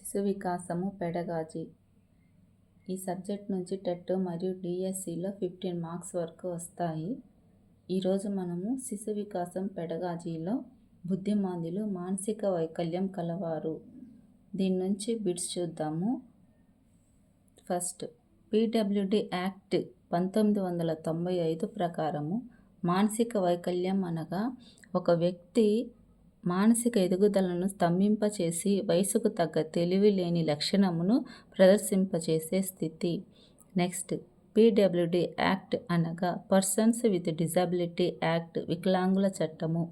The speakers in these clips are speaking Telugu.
శిశు వికాసము పెడగాజీ. ఈ సబ్జెక్ట్ నుంచి టెట్ మరియు డిఎస్సిలో ఫిఫ్టీన్ మార్క్స్ వరకు వస్తాయి. ఈరోజు మనము శిశు వికాసం పెడగాజీలో బుద్ధిమాంద్యులు మానసిక వైకల్యం కలవారు. దీని నుంచి బిట్స్ చూద్దాము. ఫస్ట్ పీడబ్ల్యూడి యాక్ట్ పంతొమ్మిది వందల తొంభై ఐదు ప్రకారము మానసిక వైకల్యం అనగా ఒక వ్యక్తి మానసిక ఎదుగుదలను స్తంభింపచేసి వయసుకు తగ్గ తెలివి లేని లక్షణమును ప్రదర్శింపచేసే స్థితి. నెక్స్ట్ పీడబ్ల్యూడి యాక్ట్ అనగా పర్సన్స్ విత్ డిజబిలిటీ యాక్ట్ వికలాంగుల చట్టము.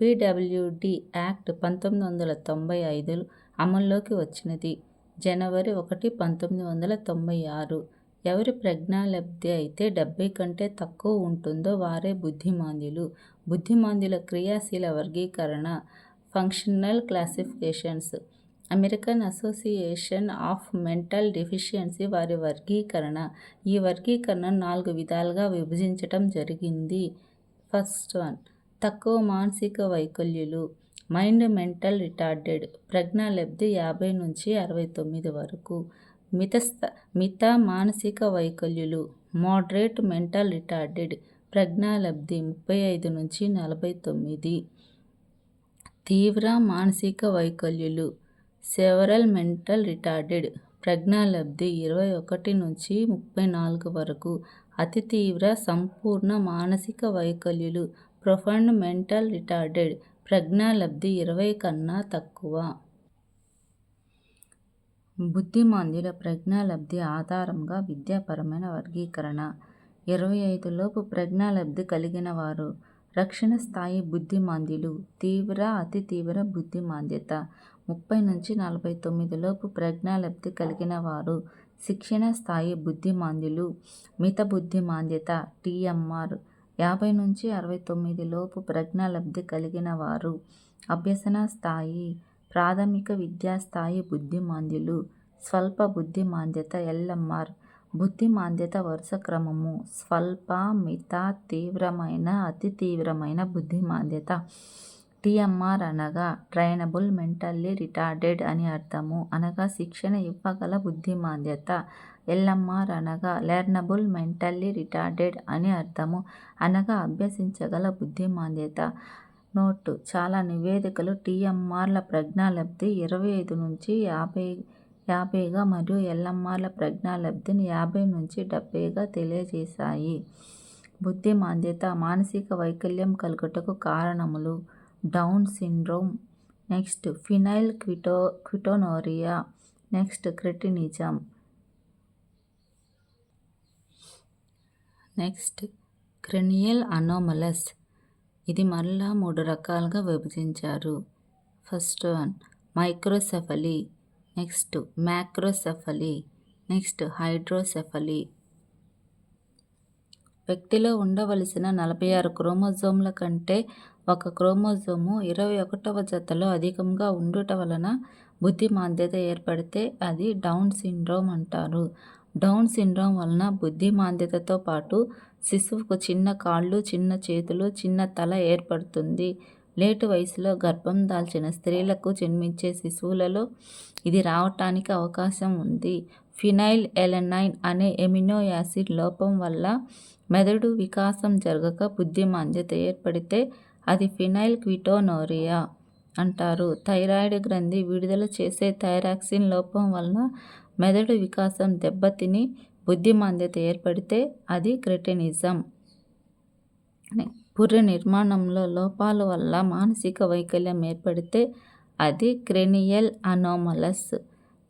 పీడబ్ల్యూడి యాక్ట్ పంతొమ్మిది వందల తొంభై ఐదు అమల్లోకి వచ్చినది. జనవరి ఒకటి పంతొమ్మిది వందల తొంభై ఆరు ఎవరి ప్రజ్ఞాలబ్ధి అయితే డెబ్బై కంటే తక్కువ ఉంటుందో వారే బుద్ధిమాంద్యులు. బుద్ధిమాంద్యుల క్రియాశీల వర్గీకరణ functional classifications American association of mental deficiency వారి వర్గీకరణ. ఈ వర్గీకరణ నాలుగు విధాలుగా విభజించటం జరిగింది. ఫస్ట్ వన్ తక్కువ మానసిక వైకల్యులు మైండ్ మెంటల్ రిటార్డెడ్ ప్రజ్ఞాలబ్ధి యాభై నుంచి అరవై తొమ్మిది వరకు. మితస్త మిత మానసిక వైకల్యులు మోడరేట్ మెంటల్ రిటార్డెడ్ ప్రజ్ఞాలబ్ధి ముప్పై ఐదు నుంచి నలభై తొమ్మిది తీవ్ర మానసిక వైకల్యులు సెవరల్ మెంటల్ రిటార్డెడ్ ప్రజ్ఞాలబ్ధి ఇరవై ఒకటి నుంచి ముప్పై నాలుగు వరకు. అతి తీవ్ర సంపూర్ణ మానసిక వైకల్యులు ప్రొఫండ్ మెంటల్ రిటార్డెడ్ ప్రజ్ఞాలబ్ధి ఇరవై కన్నా తక్కువ. బుద్ధిమాంద్యుల ప్రజ్ఞాలబ్ధి ఆధారంగా విద్యాపరమైన వర్గీకరణ. ఇరవై ఐదులోపు ప్రజ్ఞాలబ్ధి కలిగిన వారు రక్షణ స్థాయి బుద్ధిమాంద్యులు. తీవ్ర అతి తీవ్ర బుద్ధిమాంద్యత. ముప్పై నుంచి నలభై తొమ్మిదిలోపు ప్రజ్ఞాలబ్ధి కలిగిన వారు శిక్షణ స్థాయి బుద్ధిమాంద్యులు. మిత బుద్ధిమాంద్యత. టీఎంఆర్. యాభై నుంచి అరవై తొమ్మిది లోపు ప్రజ్ఞాలబ్ధి కలిగిన వారు అభ్యసన స్థాయి. ప్రాథమిక విద్యా స్థాయి బుద్ధిమాంద్యులు. స్వల్ప బుద్ధిమాంద్యత. ఎల్ఎంఆర్. బుద్ధిమాంద్యత వరుస క్రమము. స్వల్ప మిత తీవ్రమైన అతి తీవ్రమైన బుద్ధిమాంద్యత టిఎంఆర్ అనగా ట్రైనబుల్ మెంటల్లీ రిటార్డెడ్ అని అర్థము. అనగా శిక్షణ ఇవ్వగల బుద్ధిమాంద్యత ఎల్ఎంఆర్ అనగా లెర్నబుల్ మెంటల్లీ రిటార్డెడ్ అని అర్థము. అనగా అభ్యసించగల బుద్ధిమాంద్యత నోటు. చాలా నివేదికలు టీఎంఆర్ల ప్రజ్ఞాలబ్ధి. ఇరవై ఐదు నుంచి యాభై యాభైగా మరియు ఎల్ఎంఆర్ల ప్రజ్ఞాలబ్ధిని యాభై నుంచి డెబ్బైగా తెలియజేశాయి. బుద్ధి మాంద్యత మానసిక వైకల్యం కలుగుటకు కారణములు. Down syndrome. Next phenyl keto ketonuria. Next cretinism. Next cranial anomalous. ఇది మరలా మూడు రకాలుగా విభజించారు. First one microcephaly. Next macrocephaly next hydrocephaly. వ్యక్తిలో ఉండవలసిన నలభై ఆరు క్రోమోజోమ్ల కంటే ఒక క్రోమోజోము ఇరవై ఒకటవ జతలో అధికంగా ఉండుట వలన బుద్ధిమాంద్యత ఏర్పడితే అది డౌన్ సిండ్రోమ్ అంటారు. డౌన్ సిండ్రోమ్ వలన బుద్ధిమాంద్యతతో పాటు శిశువుకు చిన్న కాళ్ళు చిన్న చేతులు చిన్న తల ఏర్పడుతుంది. లేటు వయసులో గర్భం దాల్చిన స్త్రీలకు జన్మించే శిశువులలో ఇది రావటానికి అవకాశం ఉంది. ఫినైల్ ఎలనైన్ అనే ఎమినో యాసిడ్ లోపం వల్ల మెదడు వికాసం జరగక బుద్ధిమాంద్యత ఏర్పడితే అది ఫినైల్ క్విటోనోరియా అంటారు. థైరాయిడ్ గ్రంథి విడుదల చేసే థైరాక్సిన్ లోపం వలన మెదడు వికాసం దెబ్బతిని బుద్ధిమాంద్యత ఏర్పడితే అది క్రెటినిజం. పుర్రె నిర్మాణంలో లోపాల వల్ల మానసిక వైకల్యం ఏర్పడితే అది క్రెనియల్ అనోమలస్.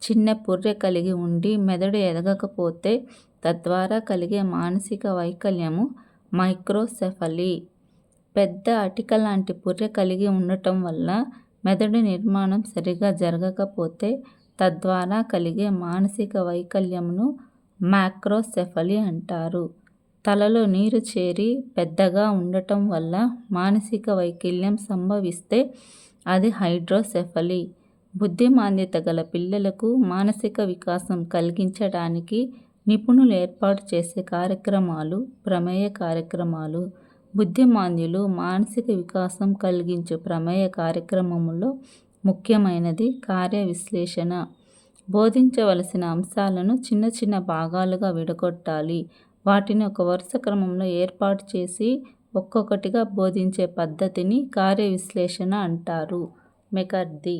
చిన్న పుర్రె కలిగి ఉండి మెదడు ఎదగకపోతే తద్వారా కలిగే మానసిక వైకల్యము మైక్రోసెఫలీ. పెద్ద అటిక లాంటి పుర్రె కలిగి ఉండటం వల్ల మెదడు నిర్మాణం సరిగా జరగకపోతే తద్వారా కలిగే మానసిక వైకల్యమును మ్యాక్రోసెఫలీ అంటారు. తలలో నీరు చేరి పెద్దగా ఉండటం వల్ల మానసిక వైకల్యం సంభవిస్తే అది హైడ్రోసెఫలీ బుద్ధిమాంద్యత గల పిల్లలకు మానసిక వికాసం కలిగించడానికి నిపుణులు ఏర్పాటు చేసే కార్యక్రమాలు ప్రమేయ కార్యక్రమాలు బుద్ధిమాంద్యులు మానసిక వికాసం కలిగించే ప్రమేయ కార్యక్రమములో ముఖ్యమైనది కార్య విశ్లేషణ బోధించవలసిన అంశాలను చిన్న చిన్న భాగాలుగా విడగొట్టాలి. వాటిని ఒక వరుస క్రమంలో ఏర్పాటు చేసి ఒక్కొక్కటిగా బోధించే పద్ధతిని కార్య విశ్లేషణ అంటారు. మెకర్దీ